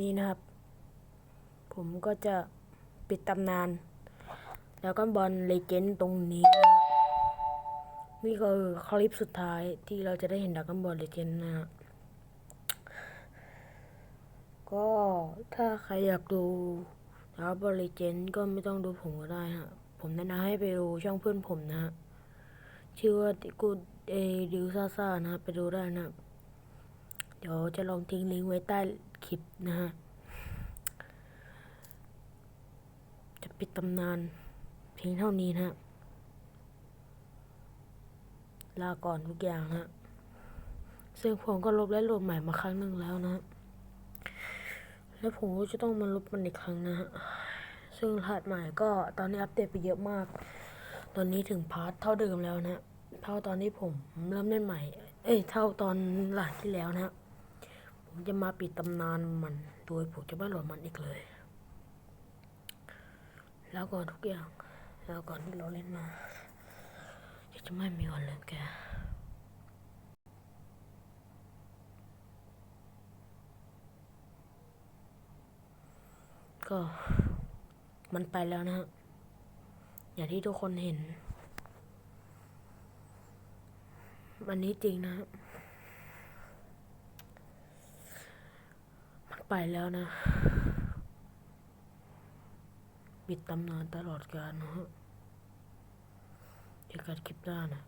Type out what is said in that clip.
นี้นะครับ ผมก็จะปิดตำนาน แล้วก็บอลเลเจนด์ตรงนี้นะนี่คือคลิปสุดท้ายที่เราจะได้เห็นดักกันบอลเลเจนด์นะฮะก็ถ้าใครอยากดูดักบอลเลเจนด์ก็ไม่ต้องดูผมก็ได้ฮะผมแนะนำให้ไปดูช่องเพื่อนผมนะฮะชื่อว่ากูเอดิวซ่าซ่านะไปดูได้นะ เดี๋ยวจะลองทิ้งลิงก์ไว้ใต้ ลิปนะฮะ จะปิดตำนานเพียงเท่านี้นะฮะ ลาก่อนทุกอย่างนะฮะซึ่งผมก็ลบและโหลดใหม่มาครั้งหนึ่งแล้วนะฮะแล้วผมก็จะต้องมาลบมันอีกครั้งนะฮะ ซึ่งรหัสใหม่ก็ตอนนี้อัปเดตไปเยอะมาก ตอนนี้ถึงพาร์ทเท่าเดิมแล้วนะฮะเท่าตอนที่ผมเริ่มเล่นใหม่ เอ้ย เท่าตอนหลังที่แล้วนะฮะ ผมจะมาปิดตำนานมัน โดยผมจะไม่หลดมันอีกเลย แล้วก่อนทุกอย่าง แล้วก่อนที่เราเล่นมาจะไม่มีวันลืมแกก็มันไปแล้วนะฮะ อย่างที่ทุกคนเห็น วันนี้จริงนะฮะมั ไปแล้วนะ ปิดตำนานตลอดกาลนะฮะเจอกันคลิปหน้านะ